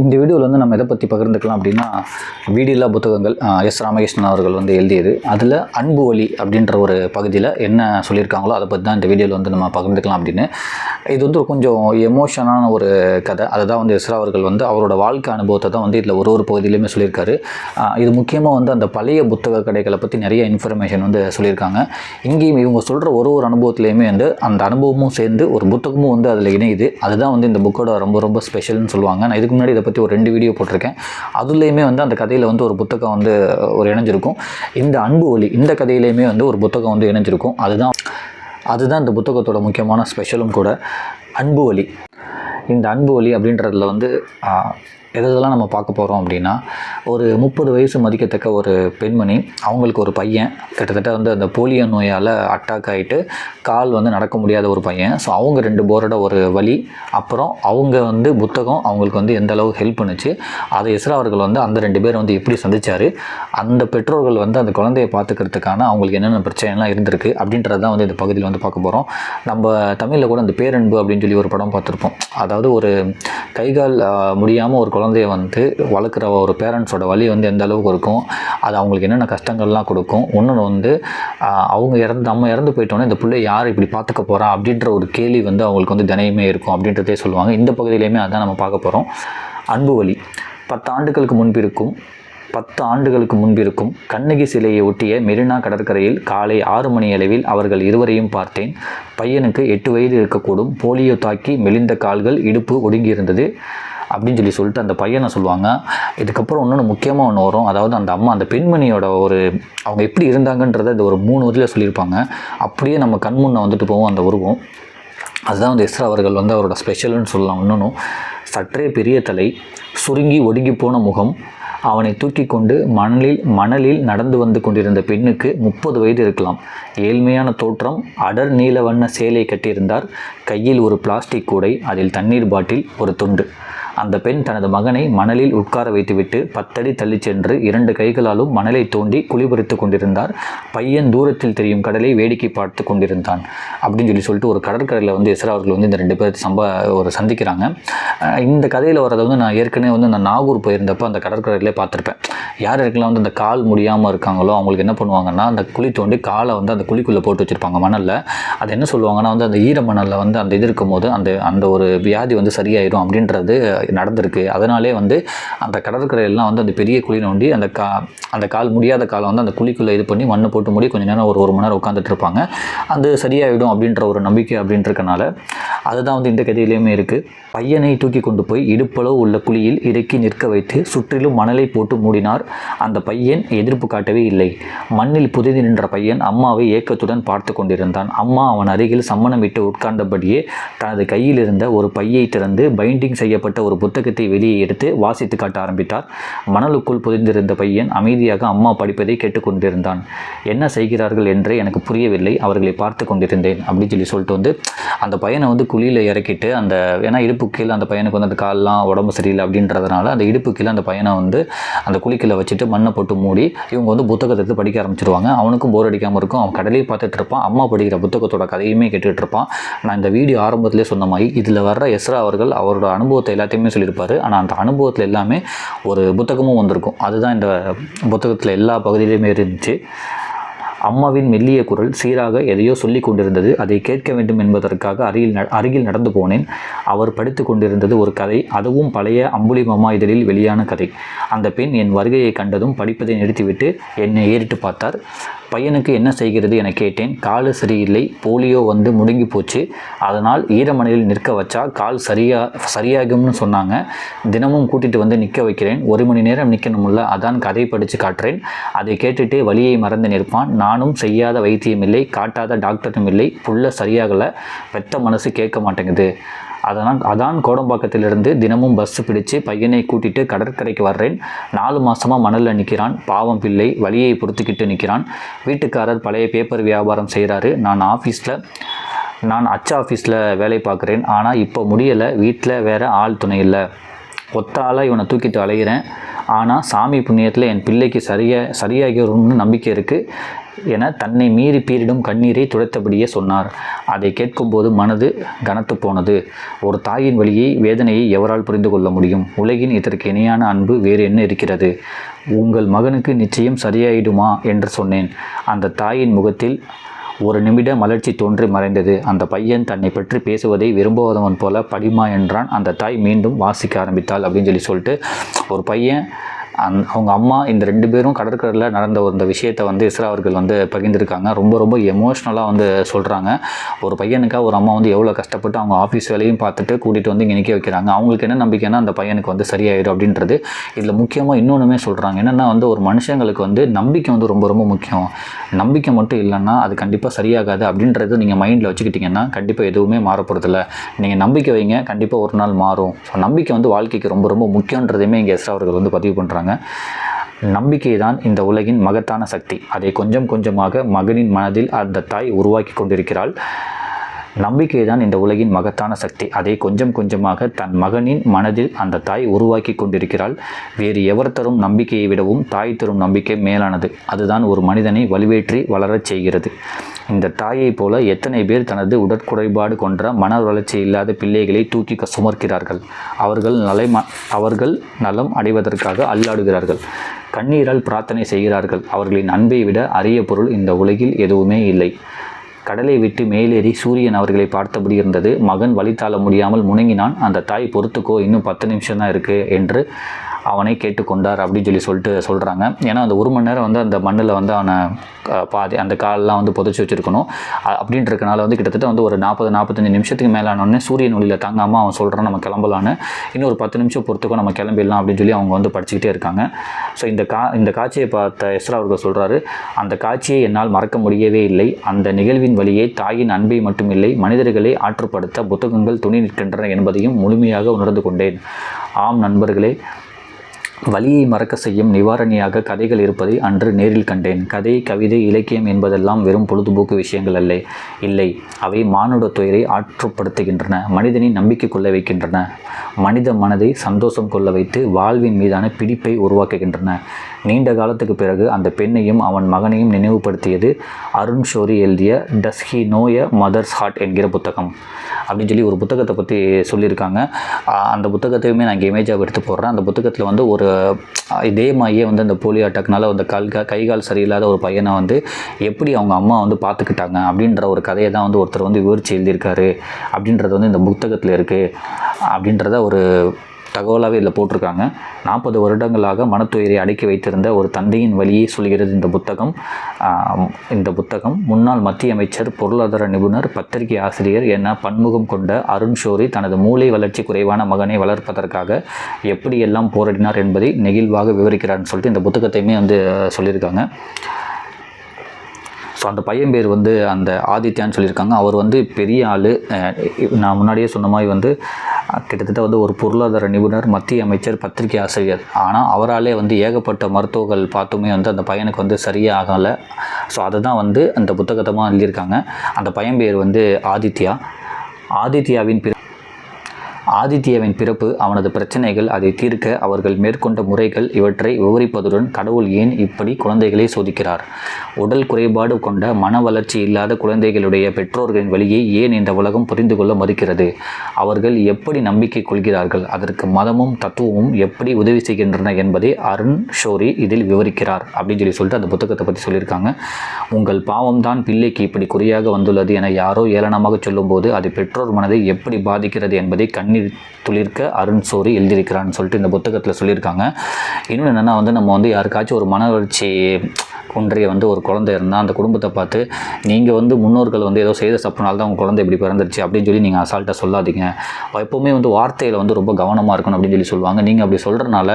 இந்த வீடியோவில் வந்து நம்ம எதை பற்றி பகிர்ந்துக்கலாம் அப்படின்னா வீடில்லா புத்தகங்கள் எஸ் ராமகிருஷ்ணன் அவர்கள் வந்து எழுதியது. அதில் அன்பு வழி அப்படின்ற ஒரு பகுதியில் என்ன சொல்லியிருக்காங்களோ அதை பற்றி தான் இந்த வீடியோவில் வந்து நம்ம பகிர்ந்துக்கலாம் அப்படின்னு. இது வந்து கொஞ்சம் எமோஷனான ஒரு கதை. அதை தான் வந்து எஸ்ரா அவர்கள் வந்து அவரோட வாழ்க்கை அனுபவத்தை தான் வந்து இதில் ஒரு ஒரு பகுதியிலையுமே சொல்லியிருக்காரு. இது முக்கியமாக வந்து அந்த பழைய புத்தக கடைகளை பற்றி நிறைய இன்ஃபர்மேஷன் வந்து சொல்லியிருக்காங்க. இங்கேயும் இவங்க சொல்கிற ஒரு ஒரு அனுபவத்துலேயுமே வந்து அந்த அனுபவமும் சேர்ந்து ஒரு புத்தகமும் வந்து அதில் இணையுது. அதுதான் வந்து இந்த புக்கோட ரொம்ப ரொம்ப ஸ்பெஷல்னு சொல்லுவாங்க. நான் இதுக்கு முன்னாடி இதை பற்றி ஒரு ரெண்டு வீடியோ போட்டிருக்கேன். அதுலேயுமே வந்து அந்த கதையில் வந்து ஒரு புத்தகம் வந்து ஒரு இணைஞ்சிருக்கும். இந்த அன்பு ஒளி இந்த கதையிலையுமே வந்து ஒரு புத்தகம் வந்து இணைஞ்சிருக்கும். அதுதான் அதுதான் இந்த புத்தகத்தோட முக்கியமான ஸ்பெஷலும் கூட அன்பு ஒளி. இந்த அன்பு ஒளி அப்படின்றதுல வந்து எது எதெல்லாம் நம்ம பார்க்க போகிறோம் அப்படின்னா ஒரு முப்பது வயசு மதிக்கத்தக்க ஒரு பெண்மணி அவங்களுக்கு ஒரு பையன் கிட்டத்தட்ட வந்து அந்த போலியோ நோயால் அட்டாக் ஆகிட்டு கால் வந்து நடக்க முடியாத ஒரு பையன். ஸோ அவங்க ரெண்டு போரோட ஒரு வழி அப்புறம் அவங்க வந்து புத்தகம் அவங்களுக்கு வந்து எந்த அளவுக்கு ஹெல்ப் பண்ணுச்சு அதை இஸ்ரா அவர்கள் வந்து அந்த ரெண்டு பேர் வந்து எப்படி சந்தித்தார் அந்த பெற்றோர்கள் வந்து அந்த குழந்தையை பார்த்துக்கிறதுக்கான அவங்களுக்கு என்னென்ன பிரச்சனைலாம் இருந்திருக்கு அப்படின்றது தான் வந்து இந்த பகுதியில் வந்து பார்க்க போகிறோம் நம்ம தமிழில் கூட அந்த பேரன்பு அப்படின்னு சொல்லி ஒரு படம் பார்த்துருப்போம். அதாவது ஒரு கைகால் முடியாமல் ஒரு குழந்தைய வந்து வளர்க்குற ஒரு பேரண்ட்ஸோட வலி வந்து எந்த அளவுக்கு இருக்கும்? அது அவங்களுக்கு என்னென்ன கஷ்டங்கள்லாம் கொடுக்கும்? இன்னொன்று வந்து அவங்க இறந்து நம்ம இறந்து போயிட்டோன்னே இந்த பிள்ளை யார் இப்படி பார்த்துக்க போகிறா அப்படின்ற ஒரு கேள்வி வந்து அவங்களுக்கு வந்து தினையுமே இருக்கும் அப்படின்றதே சொல்லுவாங்க. இந்த பகுதியிலையுமே அதான் நம்ம பார்க்க போகிறோம் அன்பு வழி பத்து ஆண்டுகளுக்கு முன்பிருக்கும் பத்து ஆண்டுகளுக்கு முன்பிருக்கும் கண்ணகி சிலையை ஒட்டிய மெரினா கடற்கரையில் காலை ஆறு மணி அளவில் அவர்கள் இருவரையும் பார்த்தேன். பையனுக்கு எட்டு வயது இருக்கக்கூடும். போலியோ தாக்கி மெலிந்த கால்கள் இடுப்பு ஒடுங்கியிருந்தது. அப்படின்னு சொல்லி சொல்லிட்டு அந்த பையனை சொல்லுவாங்க. இதுக்கப்புறம் இன்னொன்று முக்கியமாக ஒன்று வரும். அதாவது அந்த அம்மா அந்த பெண்மணியோட ஒரு அவங்க எப்படி இருந்தாங்கன்றதை இந்த ஒரு மூணு வரியில் சொல்லியிருப்பாங்க. அப்படியே நம்ம கண்முன்ன வந்துட்டு போவோம் அந்த உருவம். அதுதான் வந்து எஸ்ரா அவர்கள் வந்து அவரோட ஸ்பெஷல்னு சொல்லலாம் இன்னொன்றும் சற்றே பெரிய தலை சுருங்கி ஒடுங்கி போன முகம் அவனை தூக்கி கொண்டு மணலில் மணலில் நடந்து வந்து கொண்டிருந்த பெண்ணுக்கு முப்பது வயது இருக்கலாம். ஏழ்மையான தோற்றம் அடர் நீல வண்ண சேலை கட்டியிருந்தார். கையில் ஒரு பிளாஸ்டிக் கூடை அதில் தண்ணீர் பாட்டில் ஒரு துண்டு. அந்த பெண் தனது மகனை மணலில் உட்கார வைத்துவிட்டு பத்தடி தள்ளிச் சென்று இரண்டு கைகளாலும் மணலை தோண்டி குளிபறித்து கொண்டிருந்தார். பையன் தூரத்தில் தெரியும் கடலை வேடிக்கை பார்த்து கொண்டிருந்தான். அப்படின்னு சொல்லி சொல்லிட்டு ஒரு கடற்கரையில் வந்து எஸ்ரா அவர்கள் வந்து இந்த ரெண்டு பேர் சம்ப ஒரு சந்திக்கிறாங்க. இந்த கதையில் வரதை வந்து நான் ஏற்கனவே வந்து நான் நாகூர் போயிருந்தப்போ அந்த கடற்கரையிலே பார்த்துருப்பேன். யார் யாருக்கெல்லாம் வந்து அந்த கால் முடியாமல் இருக்காங்களோ அவங்களுக்கு என்ன பண்ணுவாங்கன்னா அந்த குழி தோண்டி காலை வந்து அந்த குழிக்குள்ளே போட்டு வச்சுருப்பாங்க மணலில். அது என்ன சொல்லுவாங்கன்னா வந்து அந்த ஈர மணலில் வந்து அந்த இது இருக்கும்போது அந்த அந்த ஒரு வியாதி வந்து சரியாயிடும் அப்படின்றது நடந்திருக்கு. அதனாலே வந்து அந்த கடற்கரையெல்லாம் வந்து அந்த பெரிய குழி நோண்டி அந்த கா அந்த கால் முடியாத காலை வந்து அந்த குழிக்குள்ளே இது பண்ணி மண்ணை போட்டு மூடி கொஞ்சம் நேரம் ஒரு ஒரு மணி நேரம் உட்காந்துட்டு இருப்பாங்க. அது சரியாயிடும் அப்படின்ற ஒரு நம்பிக்கை அப்படின்றக்கனால அதுதான் வந்து இந்த கதையிலையுமே இருக்குது பையனை தூக்கி கொண்டு போய் இடுப்பளவு உள்ள குழியில் இறக்கி நிற்க வைத்து சுற்றிலும் மணலை போட்டு மூடினார். அந்த பையன் எதிர்ப்பு காட்டவே இல்லை. மண்ணில் புதைந்து நின்ற பையன் அம்மாவை ஏக்கத்துடன் பார்த்து கொண்டிருந்தான். அம்மா அவன் அருகில் சம்மணமிட்டு உட்கார்ந்தபடியே தனது கையில் இருந்த ஒரு பையை திறந்து பைண்டிங் செய்யப்பட்ட ஒரு புத்தகத்தை வெளியே எடுத்து வாசித்து காட்ட ஆரம்பித்தார். மணலுக்குள் புதைந்திருந்த பையன் அமைதியாக அம்மா படிப்பதை கேட்டுக்கொண்டிருந்தான் என்ன செய்கிறார்கள் என்றே எனக்கு புரியவில்லை. அவர்களை பார்த்து கொண்டிருந்தேன் அப்படின்னு சொல்லி சொல்லிட்டு வந்து அந்த பையனை வந்து குழியில் இறக்கிட்டு அந்த ஏன்னா இடுப்பு கீழே அந்த பையனுக்கு வந்து அந்த கால்லாம் உடம்பு சரியில்லை அப்படின்றதுனால அந்த இடுப்பு கீழே அந்த பையனை வந்து அந்த குழிக்கில் வச்சுட்டு மண்ணை போட்டு மூடி இவங்க வந்து புத்தகத்தை எடுத்து படிக்க ஆரம்பிச்சிருவாங்க. அவனுக்கும் போர் அடிக்காமல் இருக்கும். அவன் கடலையை பார்த்துட்டு இருப்பான். அம்மா படிக்கிற புத்தகத்தோட கதையுமே கேட்டுட்டு இருப்பான். நான் இந்த வீடியோ ஆரம்பத்திலே சொன்ன மாதிரி இதில் வர்ற எஸ்ரா அவர்கள் அவரோட அனுபவத்தை எல்லாத்தையுமே சொல்லியிருப்பார். ஆனால் அந்த அனுபவத்தில் எல்லாமே ஒரு புத்தகமும் வந்திருக்கும். அதுதான் இந்த புத்தகத்தில் எல்லா பகுதியிலையுமே இருந்துச்சு. அம்மாவின் மெல்லிய குரல் சீராக எதையோ சொல்லிக் கொண்டிருந்தது. அதை கேட்க வேண்டும் என்பதற்காக அருகில் ந- அருகில் நடந்து போனேன். அவர் படித்து கொண்டிருந்தது ஒரு கதை. அதுவும் பழைய அம்புலி மாமா இதழில் வெளியான கதை. அந்த பெண் என் வருகையை கண்டதும் படிப்பதை நிறுத்திவிட்டு என்னை ஏறிட்டு பார்த்தார். பையனுக்கு என்ன செய்கிறது என கேட்டேன். காலு சரியில்லை போலியோ வந்து முடுங்கி போச்சு. அதனால் ஈரமணையில் நிற்க வச்சா கால் சரியா சரியாகும்னு சொன்னாங்க. தினமும் கூட்டிகிட்டு வந்து நிற்க வைக்கிறேன். ஒரு மணி நேரம் நிற்கணும்ல அதான் கதை படித்து காட்டுறேன். அதை கேட்டுட்டு வழியை மறந்து நிற்பான். நானும் செய்யாத வைத்தியம் இல்லை காட்டாத டாக்டரும் இல்லை. புள்ள சரியாகலை பெத்த மனசு கேட்க மாட்டேங்குது. அதனால் அதான் கோடம்பாக்கத்திலிருந்து தினமும் பஸ் பிடிச்சு பையனை கூட்டிட்டு கடற்கரைக்கு வர்றேன். நாலு மாதமாக மணலில் நிற்கிறான் பாவம் பிள்ளை வலியை பொறுத்துக்கிட்டு நிற்கிறான் வீட்டுக்காரர் பழைய பேப்பர் வியாபாரம் செய்கிறாரு நான் ஆஃபீஸில் நான் அச்சா ஆஃபீஸில் வேலை பார்க்குறேன். ஆனால் இப்போ முடியலை. வீட்டில் வேறு ஆள் துணை இல்லை. ஒத்த இவனை தூக்கிட்டு அலைகிறேன் ஆனால் சாமி புண்ணியத்தில் என் பிள்ளைக்கு சரியாக சரியாகிரும்னு நம்பிக்கை இருக்குது என தன்னை மீறி பீரிடும் கண்ணீரை துடைத்தபடியே சொன்னார். அதை கேட்கும்போது மனது கனத்து போனது. ஒரு தாயின் வழியை வேதனையை எவரால் புரிந்து கொள்ள முடியும்? உலகின் இதற்கு இணையான அன்பு வேறு என்ன இருக்கிறது? உங்கள் மகனுக்கு நிச்சயம் சரியாயிடுமா? என்று சொன்னேன். அந்த தாயின் முகத்தில் ஒரு நிமிட மலர்ச்சி தோன்றி மறைந்தது. அந்த பையன் தன்னை பற்றி பேசுவதை விரும்புவதவன் போல படிமா என்றான். அந்த தாய் மீண்டும் வாசிக்க ஆரம்பித்தாள் அப்படின்னு சொல்லி சொல்லிட்டு ஒரு பையன் அந் அவங்க அம்மா இந்த ரெண்டு பேரும் கடற்கரையில் நடந்த அந்த விஷயத்தை வந்து இஸ்ரா அவர்கள் வந்து பகிர்ந்திருக்காங்க. ரொம்ப ரொம்ப எமோஷ்னலாக வந்து சொல்கிறாங்க ஒரு பையனுக்காக ஒரு அம்மா வந்து எவ்வளோ கஷ்டப்பட்டு அவங்க ஆஃபீஸ் வேலையும் பார்த்துட்டு கூட்டிகிட்டு வந்து இங்கே நிற்க வைக்கிறாங்க. அவங்களுக்கு என்ன நம்பிக்கைன்னா அந்த பையனுக்கு வந்து சரியாயிடும் அப்படின்றது. இதில் முக்கியமாக இன்னொன்றுமே சொல்கிறாங்க என்னென்னா வந்து ஒரு மனுஷங்களுக்கு வந்து நம்பிக்கை வந்து ரொம்ப ரொம்ப முக்கியம். நம்பிக்கை மட்டும் இல்லைன்னா அது கண்டிப்பாக சரியாகாது அப்படின்றது நீங்கள் மைண்டில் வச்சுக்கிட்டிங்கன்னா கண்டிப்பாக எதுவுமே மாறப்போகிறதில்ல நீங்கள் நம்பிக்கை வைங்க கண்டிப்பாக ஒரு நாள் மாறும். ஸோ நம்பிக்கை வந்து வாழ்க்கைக்கு ரொம்ப ரொம்ப முக்கியன்றதையுமே இங்கே எஸ்ரா அவர்கள் வந்து பதிவு பண்ணுறாங்க நம்பிக்கை தான் இந்த உலகின் மகத்தான சக்தி. அதை கொஞ்சம் கொஞ்சமாக மகனின் மனதில் அந்த தாய் உருவாக்கி கொண்டிருக்கிறாள். நம்பிக்கை தான் இந்த உலகின் மகத்தான சக்தி. அதை கொஞ்சம் கொஞ்சமாக தன் மகனின் மனதில் அந்த தாய் உருவாக்கி கொண்டிருக்கிறாள். வேறு எவர் தரும் நம்பிக்கையை விடவும் தாய் தரும் நம்பிக்கை மேலானது. அதுதான் ஒரு மனிதனை வலுவேற்றி வளரச் செய்கிறது. இந்த தாயைப் போல எத்தனை பேர் தனது உடற்குறைபாடு கொன்ற மன வளர்ச்சி இல்லாத பிள்ளைகளை தூக்கி சுமர்க்கிறார்கள். அவர்கள் நலம் அவர்கள் நலம் அடைவதற்காக அல்லாடுகிறார்கள் கண்ணீரால் பிரார்த்தனை செய்கிறார்கள். அவர்களின் அன்பை விட அரிய பொருள் இந்த உலகில் எதுவுமே இல்லை. கடலை விட்டு மேலேறி சூரியன் அவர்களை பார்த்தபடி இருந்தது. மகன் வழி முடியாமல் முணங்கினான் அந்த தாய் பொறுத்துக்கோ இன்னும் பத்து நிமிஷம் தான் இருக்குது என்று அவனை கேட்டுக்கொண்டார் அப்படின்னு சொல்லி சொல்லிட்டு சொல்கிறாங்க ஏன்னா அந்த ஒரு மணி நேரம் வந்து அந்த மண்ணில் வந்து அவனை பாதி அந்த காலெலாம் வந்து புதைச்சி வச்சுருக்கணும். அப்படின்றதுனால வந்து கிட்டத்தட்ட வந்து ஒரு நாற்பது நாற்பத்தஞ்சு நிமிஷத்துக்கு மேலானோடனே சூரியன் ஒளியில் தாங்காமல் அவன் சொல்கிறான் நம்ம கிளம்பலான்னு. இன்னொரு பத்து நிமிஷம் பொறுத்துக்கும் நம்ம கிளம்பிடலாம் அப்படின்னு சொல்லி அவங்க வந்து படிச்சுக்கிட்டே இருக்காங்க. ஸோ இந்த கா இந்த காட்சியை பார்த்த எஸ்ரா அவர்கள் சொல்கிறாரு அந்த காட்சியை என்னால் மறக்க முடியவே இல்லை. அந்த நிகழ்வின் வழியே தாயின் அன்பை மட்டுமில்லை மனிதர்களை ஆற்றுப்படுத்த புத்தகங்கள் துணி நிற்கின்றன என்பதையும் முழுமையாக உணர்ந்து கொண்டேன். ஆம் நண்பர்களே வலியை மறக்க செய்யும் நிவாரணியாக கதைகள் இருப்பதை அன்று நேரில் கண்டேன். கதை கவிதை இலக்கியம் என்பதெல்லாம் வெறும் பொழுதுபோக்கு விஷயங்கள் அல்ல. இல்லை அவை மானுட துயரை ஆற்றுப்படுத்துகின்றன மனிதனின் நம்பிக்கை கொள்ள வைக்கின்றன. மனித மனதை சந்தோஷம் கொள்ள வைத்து வாழ்வின் மீதான பிடிப்பை உருவாக்குகின்றன. நீண்ட காலத்துக்கு பிறகு அந்த பெண்ணையும் அவன் மகனையும் நினைவுபடுத்தியது அருண் ஷோரி எழுதிய does he know a mother's heart என்கிற புத்தகம். அப்படின்னு சொல்லி ஒரு புத்தகத்தை பற்றி சொல்லியிருக்காங்க. அந்த புத்தகத்தையுமே நான் இங்கே இமேஜாக எடுத்து போடுறேன். அந்த புத்தகத்தில் வந்து ஒரு இதே மாதிரியே வந்து அந்த போலியோ அட்டாக்னால அந்த கால் கைகால் கை கால் சரியில்லாத ஒரு பையனை வந்து எப்படி அவங்க அம்மா வந்து பார்த்துக்கிட்டாங்க அப்படின்ற ஒரு கதையை தான் வந்து ஒருத்தர் வந்து விவரித்து எழுதியிருக்காரு அப்படின்றது வந்து இந்த புத்தகத்தில் இருக்குது அப்படின்றத ஒரு தகவலாகவே இதில் போட்டிருக்காங்க. நாற்பது வருடங்களாக மனத்துயரை அடக்கி வைத்திருந்த ஒரு தந்தையின் வழியை சொல்கிறது இந்த புத்தகம். இந்த புத்தகம் முன்னாள் மத்திய அமைச்சர் பொருளாதார நிபுணர் பத்திரிகை ஆசிரியர் என பன்முகம் கொண்ட அருண் ஷோரி தனது மூளை வளர்ச்சி குறைவான மகனை வளர்ப்பதற்காக எப்படியெல்லாம் போராடினார் என்பதை நெகிழ்வாக விவரிக்கிறார்னு சொல்லிட்டு இந்த புத்தகத்தையுமே வந்து சொல்லியிருக்காங்க. ஸோ அந்த பையன் பேர் வந்து அந்த ஆதித்யான்னு சொல்லியிருக்காங்க. அவர் வந்து பெரிய ஆள். நான் முன்னாடியே சொன்ன மாதிரி வந்து கிட்டத்தட்ட வந்து ஒரு பொருளாதார நிபுணர் மத்திய அமைச்சர் பத்திரிகை ஆசிரியர். ஆனால் அவராலே வந்து ஏகப்பட்ட மருத்துவர்கள் பார்த்துமே வந்து அந்த பையனுக்கு வந்து சரியே ஆகலை. ஸோ அதை தான் வந்து அந்த புத்தகத்தமாக எழுதியிருக்காங்க. அந்த பையன் பேர் வந்து ஆதித்யா. ஆதித்யாவின் பிற ஆதித்யாவின் பிறப்பு அவனது பிரச்சனைகள் அதை தீர்க்க அவர்கள் மேற்கொண்ட முறைகள் இவற்றை விவரிப்பதுடன் கடவுள் ஏன் இப்படி குழந்தைகளை சோதிக்கிறார்? உடல் குறைபாடு கொண்ட மன வளர்ச்சி இல்லாத குழந்தைகளுடைய பெற்றோர்களின் வழியை ஏன் இந்த உலகம் புரிந்து கொள்ள மறுக்கிறது? அவர்கள் எப்படி நம்பிக்கை கொள்கிறார்கள்? அதற்கு மதமும் தத்துவமும் எப்படி உதவி செய்கின்றன என்பதை அருண் ஷோரி இதில் விவரிக்கிறார் அப்படின்னு சொல்லி சொல்லிட்டு அந்த புத்தகத்தை பற்றி சொல்லியிருக்காங்க. உங்கள் பாவம்தான் பிள்ளைக்கு இப்படி குறியாக வந்துள்ளது என யாரோ ஏளனமாக சொல்லும்போது அது பெற்றோர் மனதை எப்படி பாதிக்கிறது என்பதை கண்ணீர் துளிர்க்க அருண் சோரி எழுதியிருக்கிறான்னு சொல்லிட்டு இந்த புத்தகத்தில் சொல்லியிருக்காங்க. இன்னொன்று என்னென்னா வந்து நம்ம வந்து யாருக்காச்சும் ஒரு மன வளர்ச்சி குன்றிய வந்து ஒரு குழந்தை இருந்தால் அந்த குடும்பத்தை பார்த்து நீங்கள் வந்து முன்னோர்கள் வந்து ஏதோ செய்த தப்புனால தான் உங்கள் குழந்தை இப்படி பிறந்துருச்சு அப்படின்னு சொல்லி நீங்கள் அசால்ட்டாக சொல்லாதீங்க. எப்போவுமே வந்து வார்த்தையில் வந்து ரொம்ப கவனமாக இருக்கணும் அப்படின்னு சொல்லி சொல்லுவாங்க. நீங்கள் அப்படி சொல்கிறனால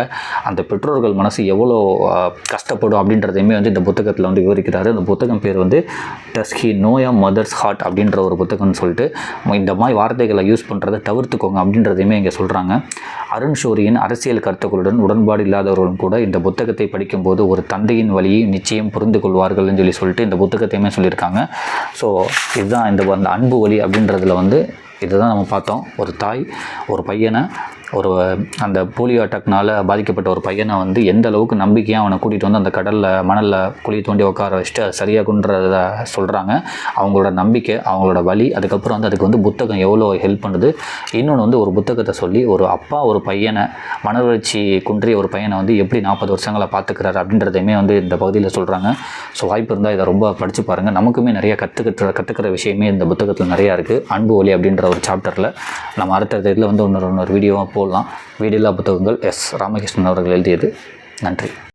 அந்த பெற்றோர்கள் மனசு எவ்வளோ கஷ்டப்படும் அப்படின்றதையுமே வந்து இந்த புத்தகத்தில் வந்து விவரிக்கிறாரு. அந்த புத்தகம் பேர் வந்து டஸ்கி நோயா மதர்ஸ் ஹார்ட் அப்படின்ற ஒரு புத்தகம்னு சொல்லிட்டு இந்த மாதிரி வார்த்தைகளை யூஸ் பண்ணுறதை தவிர்த்துக்கோங்க அப்படின்றதையுமே இங்கே சொல்கிறாங்க அருண் ஷோரியின் அரசியல் கருத்துக்களுடன் உடன்பாடு இல்லாதவர்களும் கூட இந்த புத்தகத்தை படிக்கும்போது ஒரு தந்தையின் வழியை நிச்சயம் புரிந்து கொள்வார்கள்னு சொல்லி சொல்லிட்டு இந்த புத்தகத்தையுமே சொல்லியிருக்காங்க. ஸோ இதுதான் இந்த அந்த அன்பு வழி அப்படின்றதுல வந்து இதுதான் நம்ம பார்த்தோம். ஒரு தாய் ஒரு பையனை ஒரு அந்த போலியோ அட்டாக்னால் பாதிக்கப்பட்ட ஒரு பையனை வந்து எந்த அளவுக்கு நம்பிக்கையாக அவனை கூட்டிகிட்டு வந்து அந்த கடலில் மணலில் குழி தோண்டி உட்கார வச்சுட்டு அது சரியாகுன்றத சொல்கிறாங்க அவங்களோட நம்பிக்கை அவங்களோட வழி அதுக்கப்புறம் வந்து அதுக்கு வந்து புத்தகம் எவ்வளோ ஹெல்ப் பண்ணுது. இன்னொன்று வந்து ஒரு புத்தகத்தை சொல்லி ஒரு அப்பா ஒரு பையனை மனவளர்ச்சி குன்றிய ஒரு பையனை வந்து எப்படி நாற்பது வருஷங்களை பார்த்துக்கிறாரு அப்படின்றதையுமே வந்து இந்த பகுதியில் சொல்கிறாங்க ஸோ வாய்ப்பு இருந்தால் இதை ரொம்ப படித்து பாருங்கள் நமக்குமே நிறைய கற்றுக்கிற கற்றுக்கிற விஷயமே இந்த புத்தகத்தில் நிறையா இருக்குது அன்பு ஒலி அப்படின்ற ஒரு சாப்டரில் நம்ம அடுத்த இதில் வந்து இன்னொரு இன்னொரு வீடியோவாக போடலாம். வீடியோலா புத்தகங்கள் எஸ். ராமகிருஷ்ணன் அவர்கள் எழுதியது. நன்றி.